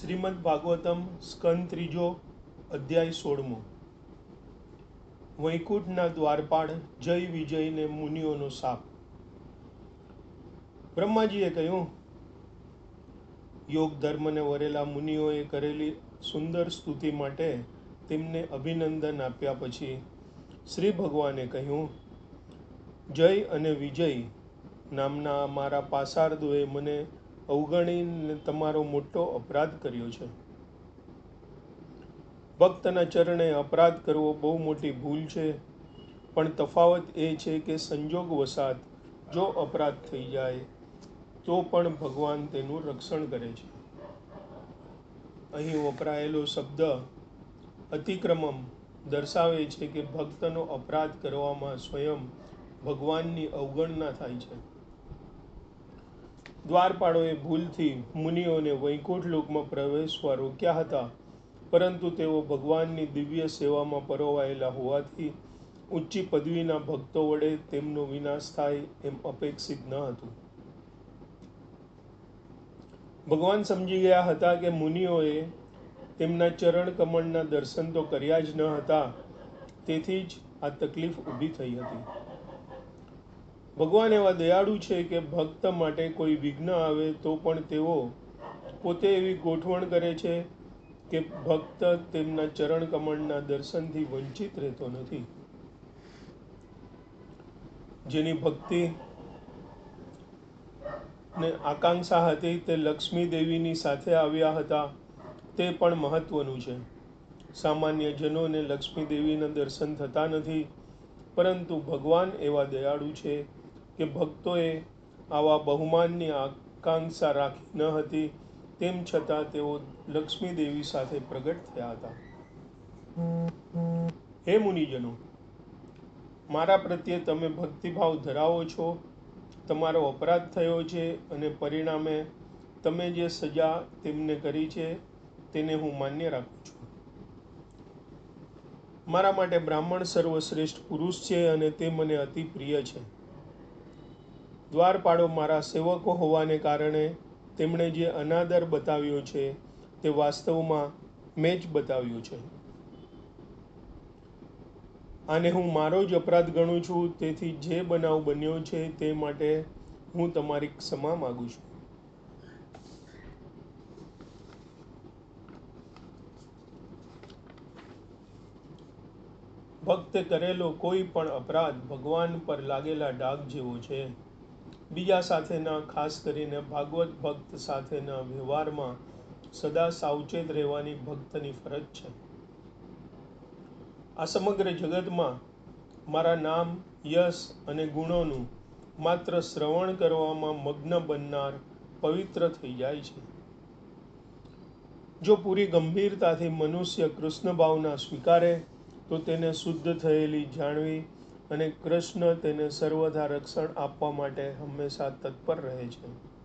શ્રીમદ ભાગવતમ સ્કંદ ત્રીજો અધ્યાય સોળમો. વૈકુંઠના દ્વારપાળ જય વિજયને મુનિઓનો સાપ. બ્રહ્માજીએ કહ્યું, યોગ ધર્મને વરેલા મુનિઓએ કરેલી સુંદર સ્તુતિ માટે તેમને અભિનંદન આપ્યા પછી શ્રી ભગવાને કહ્યું, જય અને વિજય નામના મારા પાસાર્દોએ મને અવગણીને તમારો મોટો અપરાધ કર્યો છે. ભક્તના ચરણે અપરાધ કરવો બહુ મોટી ભૂલ છે, પણ તફાવત એ છે કે સંજોગ વસાત જો અપરાધ થઈ જાય, તો પણ ભગવાન તેનું રક્ષણ કરે છે. અહીં વપરાયેલો શબ્દ અતિક્રમમ દર્શાવે છે કે ભક્તનો અપરાધ કરવામાં સ્વયં ભગવાનની અવગણના થાય છે. દ્વારપાળોએ ભૂલથી મુનિઓને વૈકુંઠ લોકમાં પ્રવેશવા રોક્યા હતા. પરંતુ તેઓ ભગવાનની દિવ્ય સેવામાં પરોવાયેલા હોવાથી ઊંચી પદવીના ભક્તો વડે તેમનો વિનાશ થાય એમ અપેક્ષિત ન હતું. ભગવાન સમજી ગયા હતા કે મુનિઓએ તેમના ચરણ કમળના દર્શન તો કર્યા જ ન હતા. તેથી જ આ તકલીફ ઊભી થઈ હતી. ભગવાન એવા દયાળુ છે કે ભક્ત માટે કોઈ વિઘ્ન આવે તો પણ તેઓ પોતે એવી ગોઠવણ કરે છે કે ભક્ત તેમના ચરણ કમળના દર્શનથી વંચિત રહેતો નથી. જેની ભક્તિ ને આકાંક્ષા હતી તે લક્ષ્મી દેવીની સાથે આવ્યા હતા, તે પણ મહત્વનું છે. સામાન્ય જનોને લક્ષ્મી દેવીના દર્શન થતા નથી, પરંતુ ભગવાન એવા દયાળુ છે કે ભક્તોએ આવા બહુમાનની આકાંક્ષા રાખી ન હતી, તેમ છતાં તેઓ લક્ષ્મી દેવી સાથે પ્રગટ થયા હતા. હે મુનિજનો, મારા પ્રત્યે તમે ભક્તિભાવ ધરાવો છો, તમારો અપરાધ થયો છે અને પરિણામે તમે જે સજા તેમને કરી છે, તેને હું માન્ય રાખું છું. મારા માટે બ્રાહ્મણ સર્વશ્રેષ્ઠ પુરુષ છે અને તે મને અતિ પ્રિય છે. દ્વારપાળો મારા સેવકો હોવાને કારણે તેમણે જે અનાદર બતાવ્યો છે તે વાસ્તવમાં મેં જ બતાવ્યું છે. આને હું મારો જ અપરાધ ગણું છું, તેથી જે બનાવ બન્યો છે તે માટે હું તમારી ક્ષમા માગું છું. ભક્તે કરેલો કોઈ પણ અપરાધ ભગવાન પર લાગેલા ડાઘ જેવો છે. બીજા સાથેના, ખાસ કરીને ભાગવત ભક્ત સાથેના વ્યવહારમાં સદા સાવચેત રહેવાની ભક્તની ફરજ છે. આ સમગ્ર જગતમાં મારા નામ, યશ અને ગુણોનું માત્ર શ્રવણ કરવામાં મગ્ન બનનાર પવિત્ર થઈ જાય છે. જો પૂરી ગંભીરતાથી મનુષ્ય કૃષ્ણ ભાવના સ્વીકારે, તો તેને શુદ્ધ થયેલી જાણવી અને કૃષ્ણ તેને સર્વથા રક્ષણ આપવા માટે હંમેશા તત્પર રહે છે.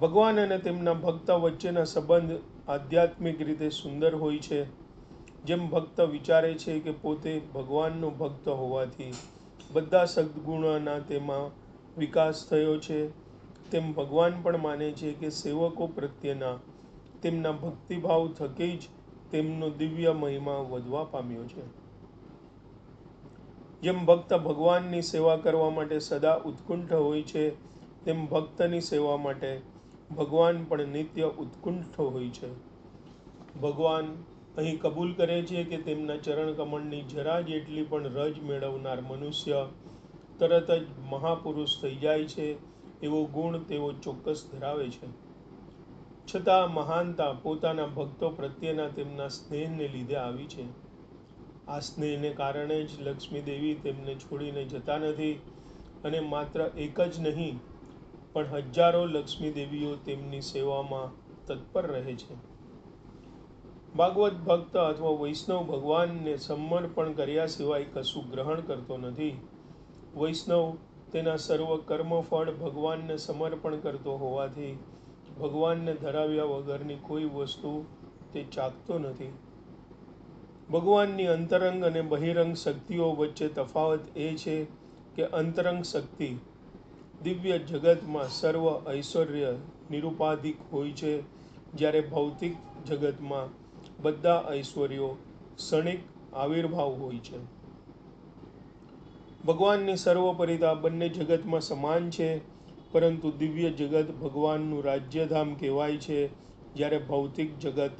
ભગવાન અને તેમના ભક્ત વચ્ચેના સંબંધ આધ્યાત્મિક રીતે સુંદર હોય છે. જેમ ભક્ત વિચારે છે કે પોતે ભગવાનનો ભક્ત હોવાથી બધા સદગુણોના તેમાં વિકાસ થયો છે. તેમ ભગવાન પણ માને છે કે સેવકો પ્રત્યેના તેમના ભક્તિભાવ થકી જ તેમનો દિવ્ય મહિમા વધવા પામ્યો છે. જેમ ભક્ત ભગવાનની સેવા કરવા માટે સદા ઉત્કુંઠ હોય છે, તેમ ભક્તની સેવા માટે ભગવાન પણ નિત્ય ઉત્કુંઠ હોય છે. ભગવાન અહીં કબૂલ કરે છે કે તેમના ચરણ કમળની જરા જેટલી પણ રજ મેળવનાર મનુષ્ય તરત જ મહાપુરુષ થઈ જાય છે, એવો ગુણ તેઓ ચોક્કસ ધરાવે છે. છતાં મહાનતા પોતાના ભક્તો પ્રત્યેના તેમના સ્નેહને લીધે આવી છે. આ સ્નેહને કારણે જ લક્ષ્મી દેવી તેમને છોડીને જતા નથી અને માત્ર એક જ નહીં, પણ હજારો લક્ષ્મી દેવીઓ તેમની સેવામાં તત્પર રહે છે. ભાગવત ભક્ત અથવા વૈષ્ણવ ભગવાનને સમર્પણ કર્યા સિવાય કશું ગ્રહણ કરતો નથી. વૈષ્ણવ તેના સર્વ કર્મફળ ભગવાનને સમર્પણ કરતો હોવાથી ભગવાનને ધરાવ્યા વગરની કોઈ વસ્તુ તે ચાખતો નથી. ભગવાનની અંતરંગ અને બહિરંગ શક્તિઓ વચ્ચે તફાવત એ છે કે અંતરંગ શક્તિ દિવ્ય જગતમાં સર્વ ઐશ્વર્ય નિરુપાધિક હોય છે. જ્યારે ભૌતિક જગતમાં બધા ઐશ્વર્યો ક્ષણિક આવિર્ભાવ હોય છે. ભગવાનની સર્વપરિતા બંને જગતમાં સમાન છે, પરંતુ દિવ્ય જગત ભગવાનનું રાજ્યધામ કહેવાય છે, જ્યારે ભૌતિક જગત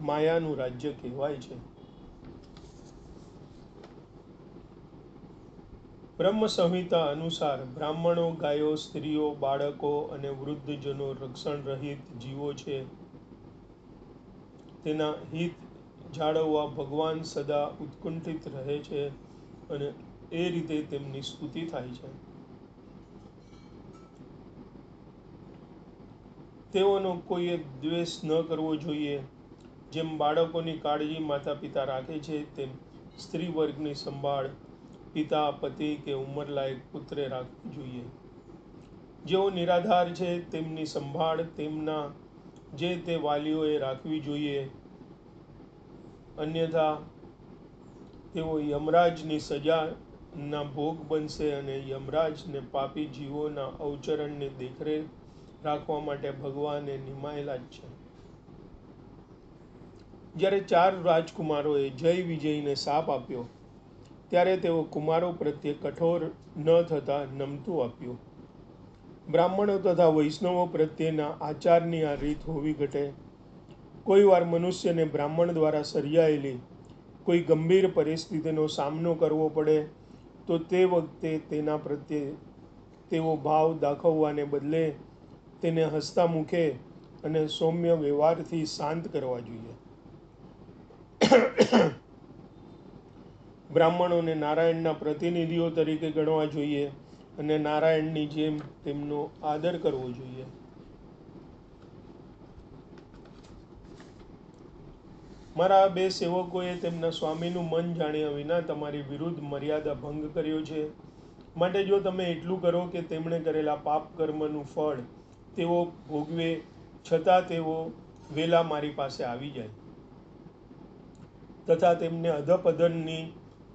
માયાનું રાજ્ય કહેવાય છે. બ્રહ્મ સંહિતા અનુસાર બ્રાહ્મણો, ગાયો, સ્ત્રીઓ, બાળકો અને વૃદ્ધજનો રક્ષણ રહિત જીવો છે. તેના હિત જાળવવા ભગવાન સદા ઉત્કંઠિત રહે છે અને એ રીતે તેમની સ્તુતિ થાય છે. તેઓનો કોઈએ દ્વેષ ન કરવો જોઈએ. જેમ બાળકોની કાળજી માતા પિતા રાખે છે, તેમ સ્ત્રી વર્ગની સંભાળ પિતા, પતિ કે ઉંમરલાયક પુત્રે રાખવું જોઈએ. જેઓ નિરાધાર છે, તેમની સંભાળ તેમના જે તે વાલીઓએ રાખવી જોઈએ. અન્યથા, તેઓ યમરાજની સજાના ભોગ બનશે અને યમરાજને પાપી જીવોના અવચરણની દેખરેખ રાખવા માટે ભગવાને નિમાયેલા જ છે. જ્યારે ચાર રાજકુમારોએ જય વિજયને સાપ આપ્યો ત્યારે તેઓ કુમારો પ્રત્યે કઠોર ન થતા નમતું આપ્યું. બ્રાહ્મણો તથા વૈષ્ણવો પ્રત્યેના આચારની આ રીત હોવી ઘટે. કોઈવાર મનુષ્યને બ્રાહ્મણ દ્વારા સર્જાયેલી કોઈ ગંભીર પરિસ્થિતિનો સામનો કરવો પડે, તો તે વખતે તેના પ્રત્યે તેવો ભાવ દાખવવાને બદલે તેને હસતા મુખે અને સૌમ્ય વ્યવહારથી શાંત કરવા જોઈએ. બ્રાહ્મણોને નારાયણના પ્રતિનિધિઓ તરીકે ગણવા જોઈએ અને નારાયણની જેમ તેમનો આદર કરવો જોઈએ. મારા બે સેવકોએ તેમના સ્વામીનું મન જાણ્યા વિના તમારી વિરુદ્ધ મર્યાદા ભંગ કર્યો છે. માટે જો તમે એટલું કરો કે તેમણે કરેલા પાપ કર્મનું ફળ તેઓ ભોગવે, છતાં તેઓ વેલા મારી પાસે આવી જાય. તથા તેમને અધપતનની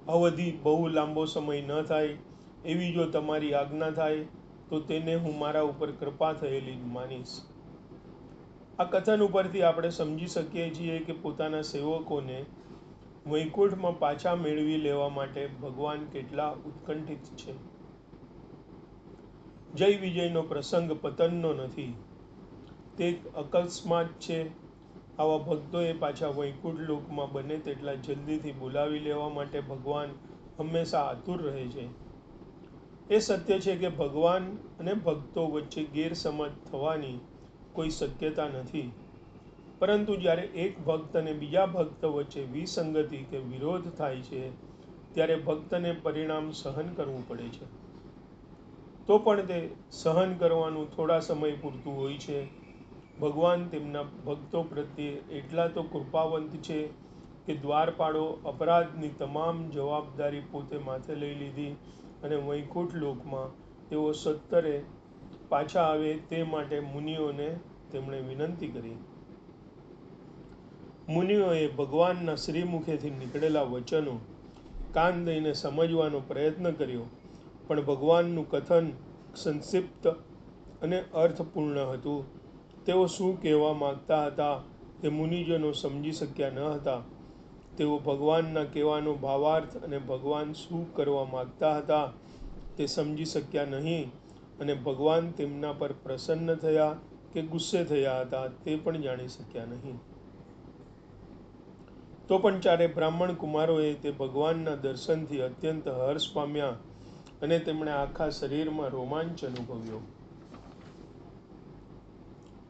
અવધિ બહુ લાંબો સમય ન થાય, એવી જો તમારી આજ્ઞા થાય, તો તેને હું મારા ઉપર કૃપા થયેલી માનીશ. આ કથન ઉપરથી આપણે સમજી શકીએ છીએ કે પોતાના સેવકોને વૈકુંઠમાં પાછા મેળવી લેવા માટે ભગવાન કેટલા ઉત્કંઠિત છે. જય વિજયનો પ્રસંગ પતનનો નથી. તે અકસ્માત છે આવા ભક્તોએ પાછા વૈકુંઠ લોકમાં બને તેટલા જલ્દીથી બોલાવી લેવા માટે ભગવાન હંમેશા આતુર રહે છે. એ સત્ય છે કે ભગવાન અને ભક્તો વચ્ચે ગેરસમજ થવાની કોઈ શક્યતા નથી. પરંતુ જ્યારે એક ભક્ત અને બીજા ભક્ત વચ્ચે વિસંગતિ કે વિરોધ થાય છે, ત્યારે ભક્તને પરિણામ સહન કરવું પડે છે. તો પણ તે સહન કરવાનું થોડા સમય પૂરતું હોય છે. ભગવાન તેમના ભક્તો પ્રત્યે એટલા તો કૃપાવંત છે કે દ્વારપાળો અપરાધની તમામ જવાબદારી પોતે માથે લઈ લીધી અને વૈકુંઠ લોકમાં તેઓ સત્તરે પાછા આવે તે માટે મુનિઓને તેમણે વિનંતી કરી. મુનિઓએ ભગવાનના શ્રીમુખેથી નીકળેલા વચનો કાન દઈને સમજવાનો પ્રયત્ન કર્યો, પણ ભગવાનનું કથન સંક્ષિપ્ત અને અર્થપૂર્ણ હતું. તેઓ શું કહેવા માગતા હતા તે મુનિજનો સમજી શક્યા ન હતા. તેઓ ભગવાનના કહેવાનો ભાવાર્થ અને ભગવાન શું કરવા માગતા હતા તે સમજી શક્યા નહીં અને ભગવાન તેમના પર પ્રસન્ન થયા કે ગુસ્સે થયા હતા તે પણ જાણી શક્યા નહીં. તો પણ ચારે બ્રાહ્મણ કુમારોએ તે ભગવાનના દર્શનથી અત્યંત હર્ષ પામ્યા અને તેમણે આખા શરીરમાં રોમાંચ અનુભવ્યો.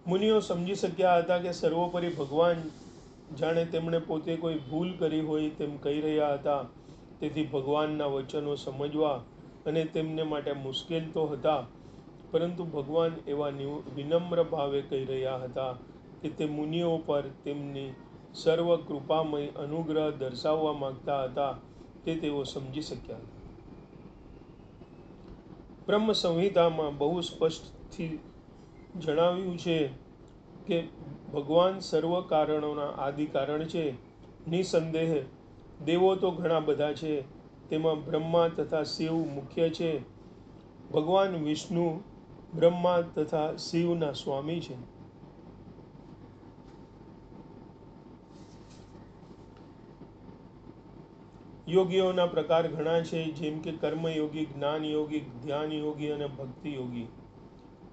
મુનિઓ સમજી શક્યા હતા કે સર્વોપરી ભગવાન જાણે તેમણે પોતે કોઈ ભૂલ કરી હોય તેમ કહી રહ્યા હતા. તેથી ભગવાનના વચનો સમજવા અને તેમને માટે મુશ્કેલ તો હતા, પરંતુ ભગવાન એવા વિનમ્ર ભાવે કહી રહ્યા હતા કે તે મુનિઓ પર તેમની સર્વ કૃપામય અનુગ્રહ દર્શાવવા માંગતા હતા તે તેઓ સમજી શક્યા હતા. બ્રહ્મ સંહિતામાં બહુ સ્પષ્ટથી જણાવ્યું છે કે ભગવાન સર્વ કારણોના આદિ કારણ છે. નિસંદેહ, દેવો તો ઘણા બધા છે, તેમાં બ્રહ્મા તથા શિવ મુખ્ય છે. ભગવાન વિષ્ણુ, બ્રહ્મા તથા શિવના સ્વામી છે. યોગીઓના પ્રકાર ઘણા છે, જેમ કે કર્મયોગી જ્ઞાન યોગી ધ્યાન યોગી અને ભક્તિ યોગી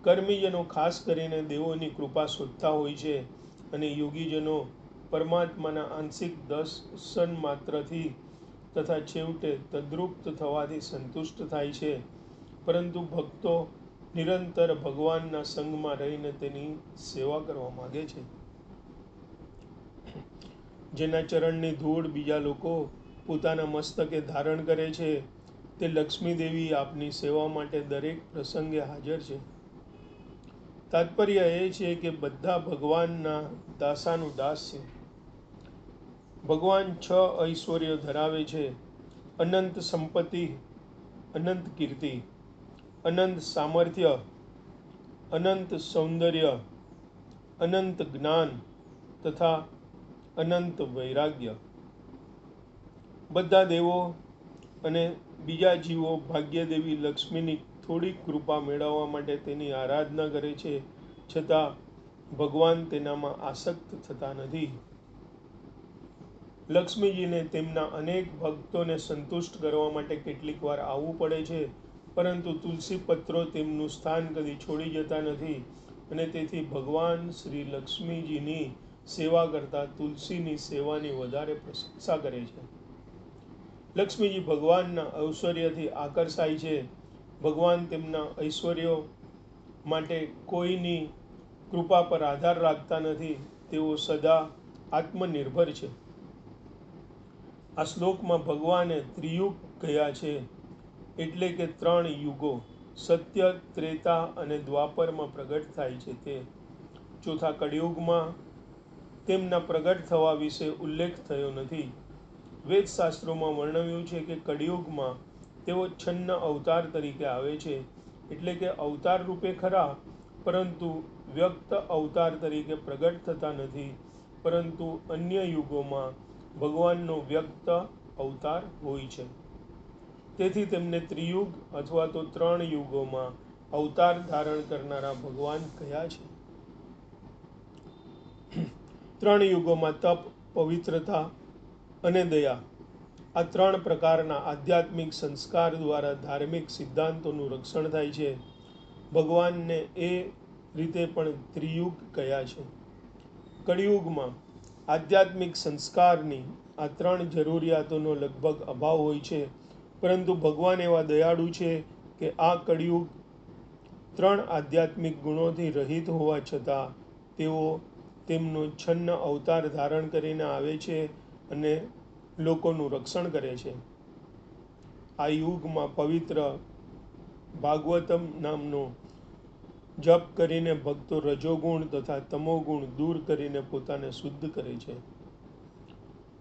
કર્મીજનો ખાસ કરીને દેવોની કૃપા શોધતા હોય છે અને યોગીજનો પરમાત્માના આંશિક દર્શન માત્રથી તથા છેવટે તદ્રુપ્ત થવાથી સંતુષ્ટ થાય છે. પરંતુ ભક્તો નિરંતર ભગવાનના સંગમાં રહીને તેની સેવા કરવા માગે છે. જેના ચરણની ધૂળ બીજા લોકો પોતાના મસ્તકે ધારણ કરે છે, તે લક્ષ્મીદેવી આપની સેવા માટે દરેક પ્રસંગે હાજર છે. તાત્પર્ય એ છે કે બધા ભગવાનના દાસાનું દાસ છે. ભગવાન છ ઐશ્વર્ય ધરાવે છે. અનંત સંપત્તિ, અનંત કીર્તિ, અનંત સામર્થ્ય, અનંત સૌંદર્ય, અનંત જ્ઞાન તથા અનંત વૈરાગ્ય. બધા દેવો અને બીજા જીવો ભાગ્યદેવી લક્ષ્મીની થોડીક કૃપા મેળવવા માટે તેની આરાધના કરે છે, છતાં ભગવાન તેનામાં આસક્ત થતા નથી. લક્ષ્મીજીને તેમના અનેક ભક્તોને સંતુષ્ટ કરવા માટે કેટલીક વાર આવવું પડે છે, પરંતુ તુલસી પત્રો તેમનું સ્થાન કદી છોડી જતા નથી અને તેથી ભગવાન શ્રી લક્ષ્મીજીની સેવા કરતા તુલસીની સેવાની વધારે પ્રશંસા કરે છે. લક્ષ્મીજી ભગવાનના ઐશ્વર્યથી આકર્ષાય છે ભગવાન તેમના ઐશ્વર્યો માટે કોઈની કૃપા પર આધાર રાખતા નથી, તેઓ સદા આત્મનિર્ભર છે. આ શ્લોકમાં ભગવાને ત્રિયુગ કહ્યા છે, એટલે કે ત્રણ યુગો, સત્ય, ત્રેતા અને દ્વાપરમાં પ્રગટ થાય છે તે. ચોથા કળિયુગમાં તેમના પ્રગટ થવા વિશે ઉલ્લેખ થયો નથી. વેદ શાસ્ત્રોમાં વર્ણવ્યું છે કે કળિયુગમાં તેઓ છન્ન અવતાર તરીકે આવે છે, એટલે કે અવતાર રૂપે ખરા, પરંતુ વ્યક્ત અવતાર તરીકે પ્રગટ થતા નથી, પરંતુ અન્ય યુગોમાં ભગવાનનો વ્યક્ત અવતાર હોય છે. તેથી તેમને ત્રિયુગ અથવા તો ત્રણ યુગોમાં અવતાર ધારણ કરનારા ભગવાન કયા છે? ત્રણ યુગોમાં તપ, પવિત્રતા અને દયા. આ ત્રણ પ્રકારના આધ્યાત્મિક સંસ્કાર દ્વારા ધાર્મિક સિદ્ધાંતોનું રક્ષણ થાય છે. ભગવાનને એ રીતે પણ ત્રિયુગ કયા છે. કળિયુગમાં આધ્યાત્મિક સંસ્કારની આ ત્રણ જરૂરિયાતોનો લગભગ અભાવ હોય છે. પરંતુ ભગવાન એવા દયાળુ છે કે આ કળિયુગ ત્રણ આધ્યાત્મિક ગુણોથી રહિત હોવા છતાં તેઓ તેમનો છન્ન અવતાર ધારણ કરીને આવે છે અને લોકોનું રક્ષણ કરે છે. આ યુગમાં પવિત્ર ભાગવતમ નામનો જપ કરીને ભક્તો રજોગુણ તથા તમોગુણ દૂર કરીને પોતાને શુદ્ધ કરે છે.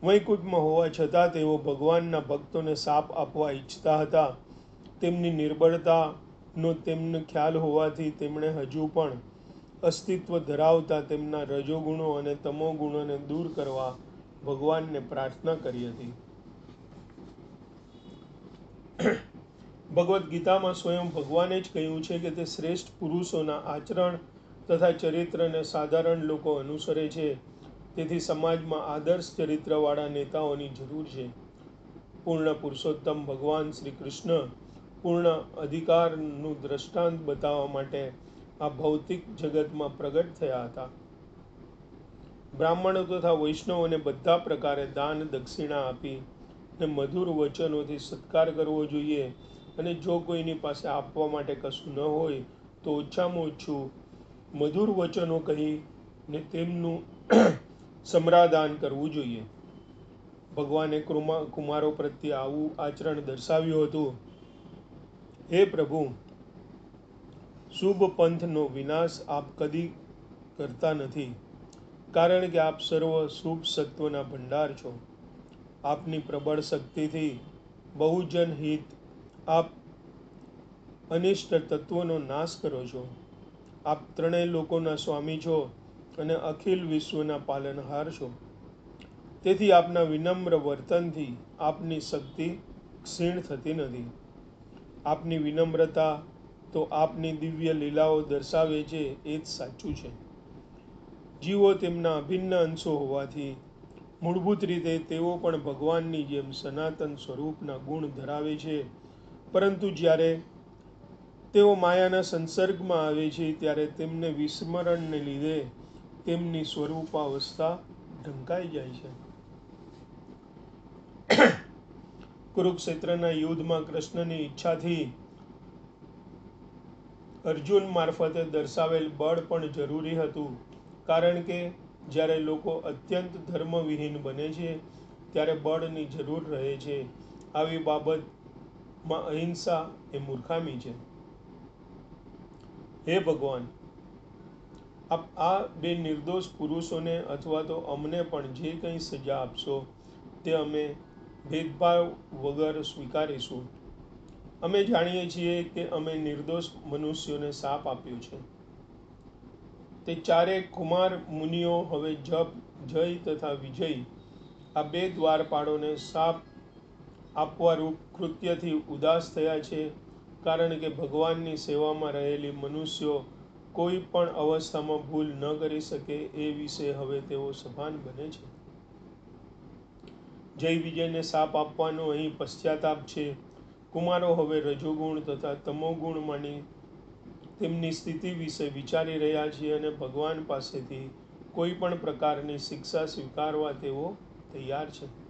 વૈકુંઠમાં હોવા છતાં તેઓ ભગવાનના ભક્તોને સાપ આપવા ઈચ્છતા હતા. તેમની નિર્બળતાનો તેમને ખ્યાલ હોવાથી તેમણે હજુ પણ અસ્તિત્વ ધરાવતા તેમના રજોગુણો અને તમોગુણોને દૂર કરવા ભગવાનને પ્રાર્થના કરી હતી. ભગવદ્ ગીતામાં સ્વયં ભગવાને જ કહ્યું છે કે તે શ્રેષ્ઠ પુરુષોના આચરણ તથા ચરિત્રને સાધારણ લોકો અનુસરે છે. તેથી સમાજમાં આદર્શ ચરિત્રવાળા નેતાઓની જરૂર છે. પૂર્ણ પુરુષોત્તમ ભગવાન શ્રી કૃષ્ણ પૂર્ણ અધિકારનું દ્રષ્ટાંત બતાવવા માટે આ ભૌતિક જગતમાં પ્રગટ થયા હતા. બ્રાહ્મણો તથા વૈષ્ણવોને બધા પ્રકારે દાન, દક્ષિણા આપી ને મધુર વચનોથી સત્કાર કરવો જોઈએ અને જો કોઈની પાસે આપવા માટે કશું ન હોય તો ઓછામાં ઓછું મધુર વચનો કહી ને તેમનું સમરાદાન કરવું જોઈએ. ભગવાને કૃમા, કુમારો પ્રત્યે આવું આચરણ દર્શાવ્યું હતું. હે પ્રભુ, શુભ પંથનો વિનાશ આપ કદી કરતા નથી. કારણ કે આપ સર્વ શુભ સત્વના ભંડાર છો. આપની પ્રબળ શક્તિથી બહુજન હિત આપ અનિષ્ટ તત્વોનો નાશ કરો છો. આપ ત્રણેય લોકોના સ્વામી છો અને અખિલ વિશ્વના પાલનહાર છો. તેથી આપના વિનમ્ર વર્તનથી આપની શક્તિ ક્ષીણ થતી નથી. આપની વિનમ્રતા તો આપની દિવ્ય લીલાઓ દર્શાવે છે, એ જ સાચું છે. જીવો તેમના અભિન્ન અંશો હોવાથી મૂળભૂત રીતે તેઓ પણ ભગવાનની જેમ સનાતન સ્વરૂપના ગુણ ધરાવે છે. પરંતુ જ્યારે તેઓ માયાના સંસર્ગમાં આવે છે, ત્યારે તેમને વિસ્મરણને લીધે તેમની સ્વરૂપાવસ્થા ઢંકાઈ જાય છે. કુરુક્ષેત્રના યુદ્ધમાં કૃષ્ણની ઈચ્છાથી અર્જુન મારફતે દર્શાવેલ બળ પણ જરૂરી હતું. કારણ કે જ્યારે લોકો અત્યંત ધર્મવિહીન બને છે, ત્યારે બળની જરૂર રહે છે. આવી બાબતમાં અહિંસા એ મૂર્ખામી છે. હે ભગવાન, આપ આ બે નિર્દોષ પુરુષોને અથવા તો અમને પણ જે કંઈ સજા આપશો, તે અમે ભેદભાવ વગર સ્વીકારીશું. અમે જાણીએ છીએ કે અમે નિર્દોષ મનુષ્યોને સાપ આપ્યો છે. તે ચારે કુમાર મુનિઓ હવે જપ, જય તથા વિજય આ બે દ્વારપાળોને સાપ આપવા રૂપ કૃત્યથી ઉદાસ થયા છે કારણ કે ભગવાનની સેવામાં રહેલી મનુષ્યો કોઈ પણ અવસ્થામાં ભૂલ ન કરી શકે એ વિશે હવે તેઓ સભાન બને છે. જય વિજયને સાપ આપવાનો અહીં પશ્ચાતાપ છે. કુમારો હવે રજોગુણ તથા તમોગુણમાંની તેમની સ્થિતિ વિશે વિચારી રહ્યા છીએ અને ભગવાન પાસેથી કોઈ પણ પ્રકારની શિક્ષા સ્વીકારવા તેઓ તૈયાર છે.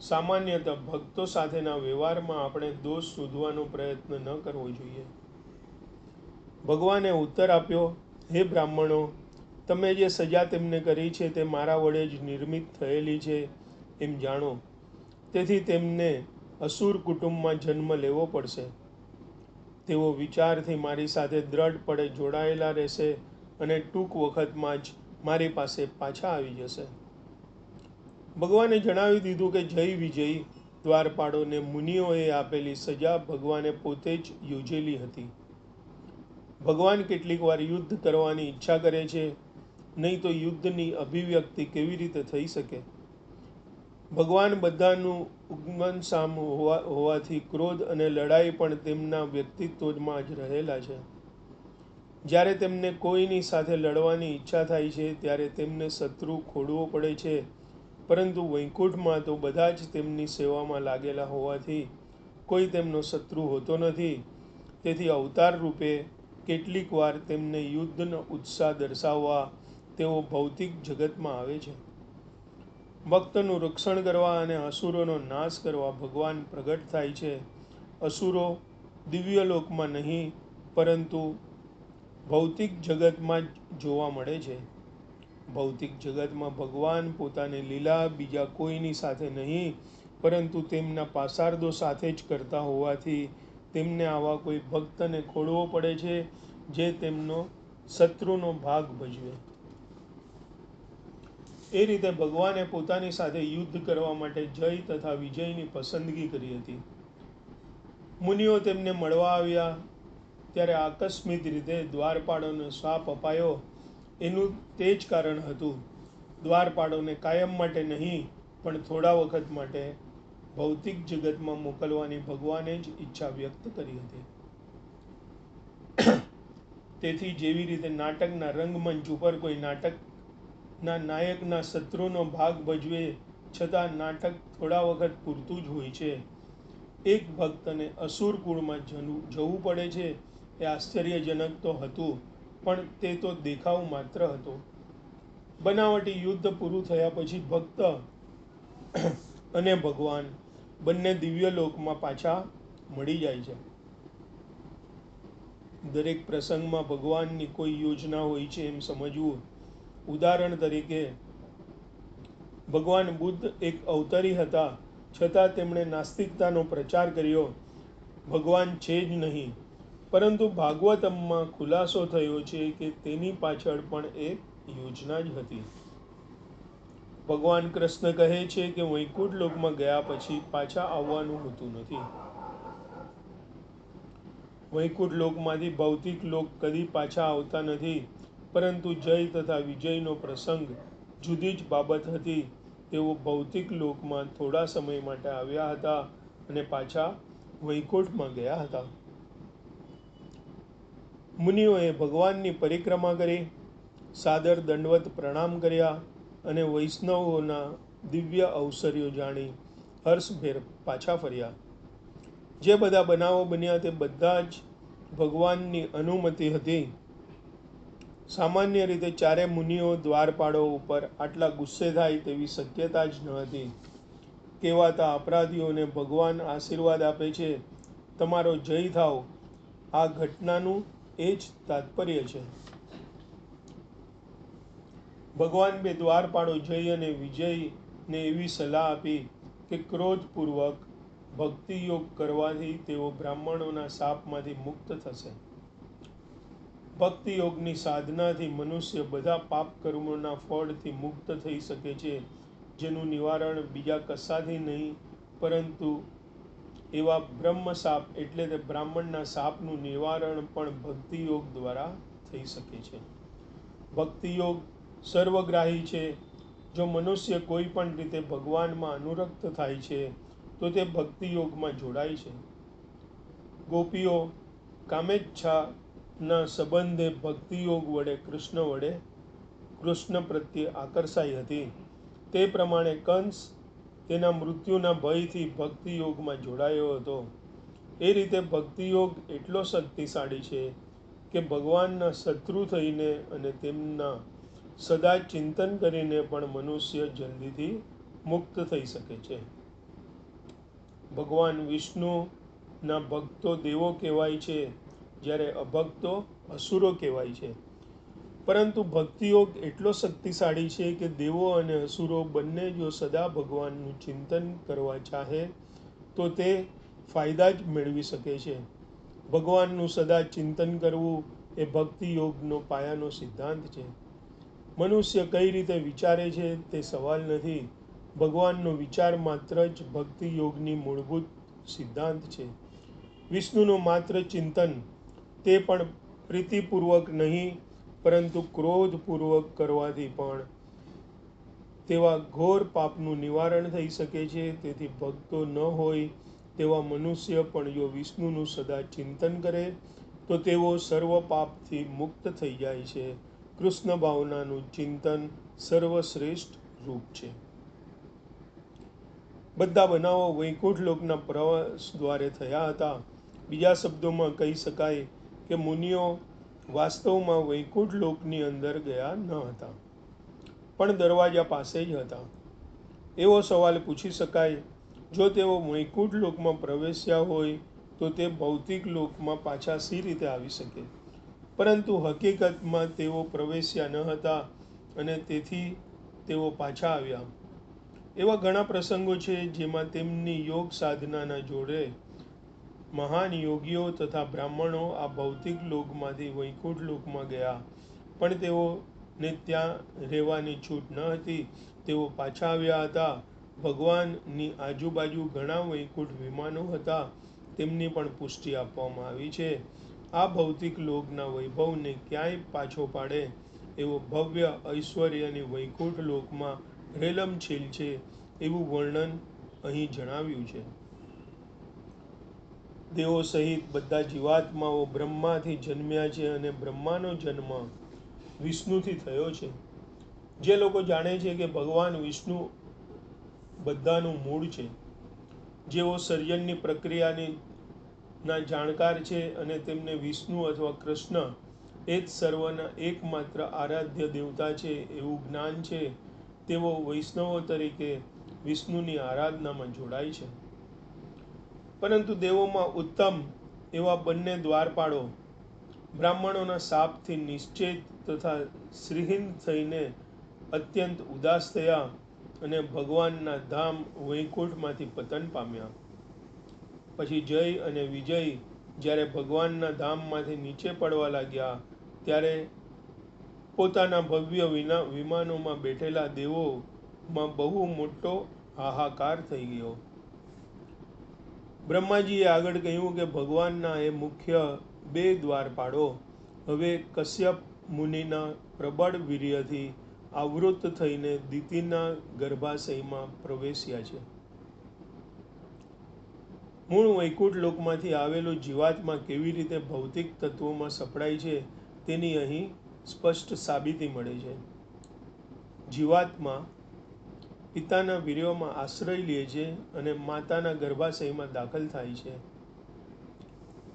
સામાન્યતઃ ભક્તો સાથેના વ્યવહારમાં આપણે દોષ શોધવાનો પ્રયત્ન ન કરવો જોઈએ. ભગવાને ઉત્તર આપ્યો, હે બ્રાહ્મણો, તમે જે સજા તેમને કરી છે તે મારા વડે જ નિર્મિત થયેલી છે, એમ જાણો. તેથી તેમને અસુર કુટુંબમાં જન્મ લેવો પડશે. તેઓ વિચારથી મારી સાથે દ્રઢપણે જોડાયેલા રહેશે અને ટૂંક વખતમાં જ મારી પાસે પાછા આવી જશે. ભગવાને જણાવી દીધું કે જય વિજય, દ્વારપાળોને મુનિઓએ આપેલી સજા ભગવાને પોતે જ યોજેલી હતી. ભગવાન કેટલીક વાર યુદ્ધ કરવાની ઈચ્છા કરે છે, નહીં તો યુદ્ધની અભિવ્યક્તિ કેવી રીતે થઈ શકે? ભગવાન બધાનું ઉગ્મન સામ હોવા, હોવાથી ક્રોધ અને લડાઈ પણ તેમના વ્યક્તિત્વમાં જ રહેલા છે. જ્યારે તેમને કોઈની સાથે લડવાની ઈચ્છા થાય છે, ત્યારે તેમને શત્રુ ખોડવો પડે છે. પરંતુ વૈકુંઠમાં તો બધા જ તેમની સેવામાં લાગેલા હોવાથી કોઈ તેમનો શત્રુ હોતો નથી. તેથી અવતાર રૂપે કેટલીક વાર તેમને યુદ્ધનો ઉત્સાહ દર્શાવવા તેઓ ભૌતિક જગતમાં આવે છે. ભક્તનું રક્ષણ કરવા અને અસુરોનો નાશ કરવા ભગવાન પ્રગટ થાય છે. અસુરો દિવ્ય લોકમાં નહીં, પરંતુ ભૌતિક જગતમાં જ જોવા મળે છે. ભૌતિક જગતમાં ભગવાન પોતાની લીલા બીજા કોઈની સાથે નહીં, પરંતુ તેમના પાસાર્દો સાથે જ કરતા હોવાથી તેમને આવા કોઈ ભક્તને ખોળવો પડે છે, જે તેમનો શત્રુનો ભાગ ભજવે. એ રીતે ભગવાને પોતાની સાથે યુદ્ધ કરવા માટે જય તથા વિજયની પસંદગી કરી હતી. મુનિઓ તેમને મળવા આવ્યા. ત્યારે આકસ્મિક રીતે દ્વારપાળોને શાપ અપાયો. એનું તે જ કારણ હતું. દ્વારપાળોને કાયમ માટે નહીં, પણ થોડા વખત માટે ભૌતિક જગતમાં મોકલવાની ભગવાને જ ઈચ્છા વ્યક્ત કરી હતી. તેથી જેવી રીતે નાટકના રંગમંચ ઉપર કોઈ નાટકના નાયકના શત્રુનો ભાગ ભજવે છતાં નાટક થોડા વખત પૂરતું જ હોય છે. એક ભક્તને અસુર કુળમાં જવું પડે છે એ આશ્ચર્યજનક તો હતું, પણ તે તો દેખાવ માત્ર હતો. બનાવટી યુદ્ધ પૂરું થયા પછી ભક્ત અને ભગવાન બંને દિવ્ય લોકમાં પાછા મળી જાય છે. દરેક પ્રસંગમાં ભગવાનની કોઈ યોજના હોય છે એમ સમજવું ઉદાહરણ તરીકે, ભગવાન બુદ્ધ એક અવતારી હતા. છતાં તેમણે નાસ્તિકતાનો પ્રચાર કર્યો. ભગવાન છે જ નહીં. પરંતુ ભાગવતમમાં ખુલાસો થયો છે કે તેની પાછળ પણ એક યોજના જ હતી. ભગવાન કૃષ્ણ કહે છે કે વૈકુંઠ લોકમાં ગયા પછી પાછા આવવાનું હોતું નથી. વૈકુંઠ લોકમાંથી ભૌતિક લોક કદી પાછા આવતા નથી. પરંતુ જય તથા વિજયનો પ્રસંગ જુદી જ બાબત હતી. તેઓ ભૌતિક લોકમાં થોડા સમય માટે આવ્યા હતા અને પાછા વૈકુંઠમાં ગયા હતા. મુનિઓએ ભગવાનની પરિક્રમા કરી, સાદર દંડવત પ્રણામ કર્યા અને વૈષ્ણવોના દિવ્ય અવસર્યો જાણી હર્ષભેર પાછા ફર્યા. જે બધા બનાવો બન્યા તે બધા જ ભગવાનની અનુમતિ હતી. સામાન્ય રીતે ચારે મુનિઓ દ્વારપાળો ઉપર આટલા ગુસ્સે થાય તેવી શક્યતા જ ન હતી. કહેવાતા અપરાધીઓને ભગવાન આશીર્વાદ આપે છે. તમારો જય થાવ. આ ઘટનાનું એ જ તાત્પર્ય છે. ભગવાન બે દ્વારપાળો જય અને વિજયને એવી સલાહ આપી કે ક્રોધપૂર્વક ભક્તિ યોગ કરવાથી તેઓ બ્રાહ્મણોના શાપમાંથી મુક્ત થશે. ભક્તિ યોગની સાધનાથી મનુષ્ય બધા પાપ કર્મોના ફળથી મુક્ત થઈ શકે છે, જેનું નિવારણ બીજા કશાથી નહીં, પરંતુ એવા બ્રહ્મ સાપ એટલે કે બ્રાહ્મણના સાપનું નિવારણ પણ ભક્તિ યોગ દ્વારા થઈ શકે છે. ભક્તિ યોગ સર્વગ્રાહી છે. જો મનુષ્ય કોઈ પણ રીતે ભગવાનમાં અનુરક્ત થાય છે, તો તે ભક્તિ યોગમાં જોડાય છે. ગોપીઓ કામેચ્છાના સંબંધે ભક્તિયોગ વડે કૃષ્ણ વડે કૃષ્ણ પ્રત્યે આકર્ષાઈ હતી. તે પ્રમાણે કંસ તેના મૃત્યુના ભયથી ભક્તિયોગમાં જોડાયો હતો. એ રીતે ભક્તિયોગ એટલો શક્તિશાળી છે કે ભગવાનના શત્રુ થઈને અને તેમના સદા ચિંતન કરીને પણ મનુષ્ય જલ્દીથી મુક્ત થઈ શકે છે. ભગવાન વિષ્ણુના ભક્તો દેવો કહેવાય છે જ્યારે અભક્તો અસુરો કહેવાય છે. પરંતુ ભક્તિયોગ એટલો શક્તિશાળી છે કે દેવો અને અસુરો બંને જો સદા ભગવાનનું ચિંતન કરવા ચાહે, તો તે ફાયદા જ મેળવી શકે છે. ભગવાનનું સદા ચિંતન કરવું એ ભક્તિયોગનો પાયાનો સિદ્ધાંત છે. મનુષ્ય કઈ રીતે વિચારે છે તે સવાલ નથી. ભગવાનનો વિચાર માત્ર જ ભક્તિ યોગની મૂળભૂત સિદ્ધાંત છે. વિષ્ણુનું માત્ર ચિંતન તે પણ પ્રીતિપૂર્વક નહીં, પરંતુ ક્રોધપૂર્વક કરવાથી પણ. તેવા ઘોર પાપનું નિવારણ થઈ શકે છે, તેથી ભક્તો ન હોય તેવા મનુષ્ય પણ જો વિષ્ણુનું સદા ચિંતન કરે, તો તેઓ સર્વ પાપથી મુક્ત થઈ જાય છે. કૃષ્ણ ભાવનાનું ચિંતન સર્વશ્રેષ્ઠ રૂપ છે. બધા બનાવો વૈકુંઠ લોકના પ્રવાસ દ્વારે થયા હતા. બીજા શબ્દોમાં કહી શકાય કે મુનિઓ વાસ્તવમાં વૈકુંઠ લોકની અંદર ગયા ન હતા, પણ દરવાજા પાસે જ હતા. એવો સવાલ પૂછી શકાય, જો તેઓ વૈકુંઠ લોકમાં પ્રવેશ્યા હોય, તો તે ભૌતિક લોકમાં પાછા સી રીતે આવી શકે? પરંતુ હકીકતમાં તેઓ પ્રવેશ્યા ન હતા અને તેથી તેઓ પાછા આવ્યા. એવા ઘણા પ્રસંગો છે જેમાં તેમની યોગ સાધનાના જોડે મહાન યોગીઓ તથા બ્રાહ્મણો આ ભૌતિક લોકમાંથી વૈકુંઠ લોકમાં ગયા. પણ તેઓને ત્યાં રહેવાની છૂટ ન હતી. તેઓ પાછા આવ્યા હતા. ભગવાનની આજુબાજુ ઘણા વૈકુંઠ વિમાનો હતા. તેમની પણ પુષ્ટિ આપવામાં આવી છે. આ ભૌતિક લોકના વૈભવને ક્યાંય પાછો પાડે એવો ભવ્ય, ઐશ્વર્યની વૈકુંઠ લોકમાં રેલમછેલ છે એવું વર્ણન અહીં જણાવ્યું છે. દેવો સહિત બધા જીવાત્માઓ બ્રહ્માથી જન્મ્યા છે અને બ્રહ્માનો જન્મ વિષ્ણુથી થયો છે. જે લોકો જાણે છે કે ભગવાન વિષ્ણુ બધાનું મૂળ છે. જેઓ સર્જનની પ્રક્રિયાની ના જાણકાર છે અને તેમને વિષ્ણુ અથવા કૃષ્ણ એ જ સર્વના એકમાત્ર આરાધ્ય દેવતા છે એવું જ્ઞાન છે, તેઓ વૈષ્ણવો તરીકે વિષ્ણુની આરાધનામાં જોડાય છે. પરંતુ દેવોમાં ઉત્તમ એવા બંને દ્વારપાળો બ્રાહ્મણોના શાપથી નિશ્ચિત તથા શ્રીહીન થઈને અત્યંત ઉદાસ થયા અને ભગવાનના ધામ વૈકુંઠમાંથી પતન પામ્યા. પછી જય અને વિજય જ્યારે ભગવાનના ધામમાંથી નીચે પડવા લાગ્યા, ત્યારે પોતાના ભવ્ય વિના વિમાનોમાં બેઠેલા દેવોમાં બહુ મોટો હાહાકાર થઈ ગયો. બ્રહ્માજીએ આગળ કહ્યું કે ભગવાનના એ મુખ્ય બે દ્વારપાળો હવે કશ્યપ મુનિના પ્રબળ વીર્યથી આવૃત થઈને દિતિના ગર્ભાશયમાં પ્રવેશ્યા છે. મૂળ વૈકુંઠ લોકમાંથી આવેલો જીવાત્મા કેવી રીતે ભૌતિક તત્વોમાં સપડાય છે તેની અહીં સ્પષ્ટ સાબિતી મળે છે. જીવાત્મા પિતાના વીર્યોમાં આશ્રય લે છે અને માતાના ગર્ભાશયમાં દાખલ થાય છે.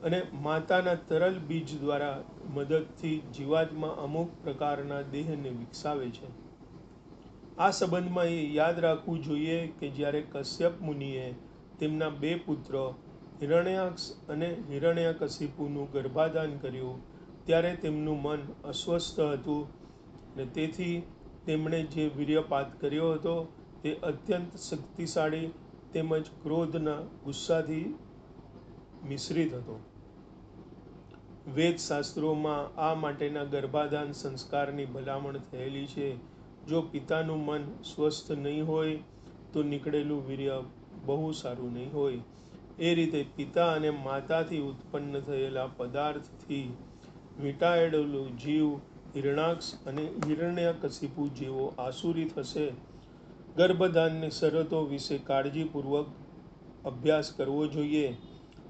અને માતાના તરલ બીજ દ્વારા મદદથી જીવાતમાં અમુક પ્રકારના દેહને વિકસાવે છે. આ સંબંધમાં એ યાદ રાખવું જોઈએ કે જ્યારે કશ્યપ મુનિએ તેમના બે પુત્ર હિરણ્યાક્ષ અને હિરણ્યકશિપુનું ગર્ભાધાન કર્યું, ત્યારે તેમનું મન અસ્વસ્થ હતું અને તેથી તેમણે જે વીર્યપાત કર્યો હતો તે અત્યંત શક્તિશાળી તેમજ ક્રોધના ગુસ્સાથી મિશ્રિત હતો. વેદશાસ્ત્રોમાં આ માટેના ગર્ભાધાન સંસ્કારની ભલામણ થયેલી છે. જો પિતાનું મન સ્વસ્થ નહીં હોય, તો નીકળેલું વીર્ય બહુ સારું નહીં હોય. એ રીતે પિતા અને માતાથી ઉત્પન્ન થયેલા પદાર્થથી વીંટાળેલો જીવ હિરણાક્ષ અને હિરણ્યકશિપુ જેવો આસુરી થશે. ગર્ભધાનની શરતો વિશે કાળજીપૂર્વક અભ્યાસ કરવો જોઈએ.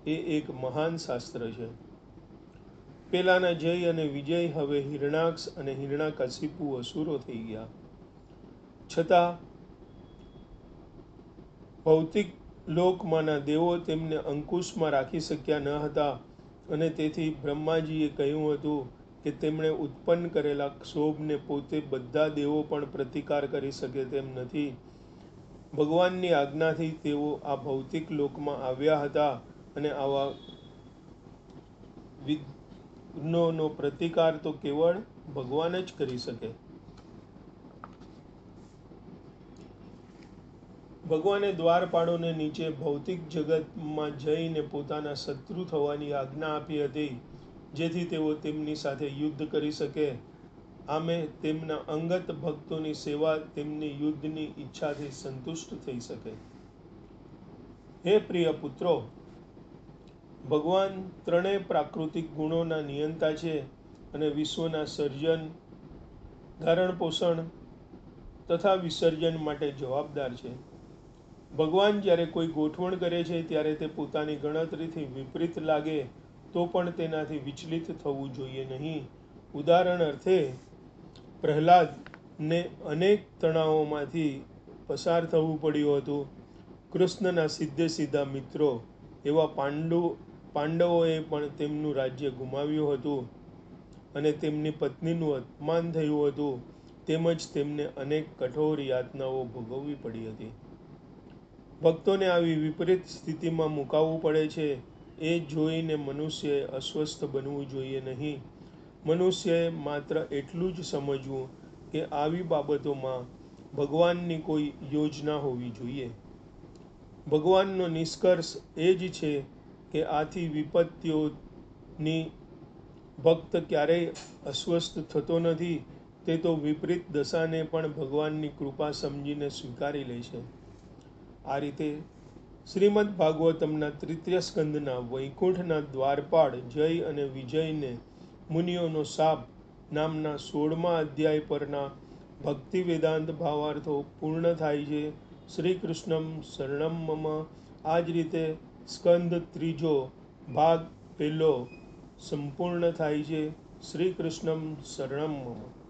એ એક મહાન શાસ્ત્ર છે. પેલાના જય અને વિજય હવે હિરણાક્ષ અને હિરણાકશિપુ અસુરો થઈ ગયા. છતાં, ભૌતિક લોકમાંના દેવો તેમને અંકુશમાં રાખી શક્યા ન હતા અને તેથી બ્રહ્માજીએ કહ્યું હતું કે તેમણે ઉત્પન્ન કરેલા ક્ષોભને પોતે બધા દેવો પણ પ્રતિકાર કરી શકે તેમ નથી. ભગવાનની આજ્ઞાથી તેઓ આ ભૌતિક લોકમાં આવ્યા હતા અને આવા વિઘ્નોનો પ્રતિકાર તો કેવળ ભગવાન જ કરી શકે. ભગવાને દ્વારપાળોને નીચે ભૌતિક જગતમાં જઈને પોતાના શત્રુ થવાની આજ્ઞા આપી હતી. જેથી તેઓ તેમની સાથે યુદ્ધ કરી શકે. આમે તેમના અંગત ભક્તોની સેવા તેમની યુદ્ધની ઈચ્છાથી સંતુષ્ટ થઈ શકે. હે પ્રિય પુત્રો, ભગવાન ત્રણેય પ્રાકૃતિક ગુણોના નિયંતા છે અને વિશ્વના સર્જન, ધારણ પોષણ તથા વિસર્જન માટે જવાબદાર છે. ભગવાન જ્યારે કોઈ ગોઠવણ કરે છે ત્યારે તે પોતાની ગણતરીથી વિપરીત લાગે તો પણ તેનાથી વિચલિત થવું જોઈએ નહીં. ઉદાહરણ અર્થે, પ્રહલાદને અનેક તણાવોમાંથી પસાર થવું પડ્યું હતું. કૃષ્ણના સીધે સીધા મિત્રો, એવા પાંડુ, પાંડવોએ પણ તેમનું રાજ્ય ગુમાવ્યું હતું અને તેમની પત્નીનું અપમાન થયું હતું. તેમજ તેમને અનેક કઠોર યાતનાઓ ભોગવવી પડી હતી. ભક્તોને આવી વિપરીત સ્થિતિમાં મુકાવવું પડે છે. એ જોઈને મનુષ્યએ અસ્વસ્થ બનવું જોઈએ નહીં. મનુષ્યએ માત્ર એટલું જ સમજવું કે આવી બાબતોમાં ભગવાનની કોઈ યોજના હોવી જોઈએ. ભગવાનનો નિષ્કર્ષ એ જ છે કે આથી વિપત્તિઓની ભક્ત ક્યારેય અસ્વસ્થ થતો નથી, તે તો વિપરીત દશાને પણ ભગવાનની કૃપા સમજીને સ્વીકારી લે છે. આ રીતે શ્રીમદ ભાગવતમના તૃતીય સ્કંદના વૈકુંઠના દ્વારપાળ જય અને વિજયને મુનિઓનો સાપ નામના સોળમા અધ્યાય પરના ભક્તિ વેદાંત ભાવાર્થો પૂર્ણ થાય છે. શ્રી કૃષ્ણમ શરણમ મમ. આ જ રીતે સ્કંદ ત્રીજો ભાગ પહેલો સંપૂર્ણ થાય છે. શ્રી કૃષ્ણમ શરણમ મમ.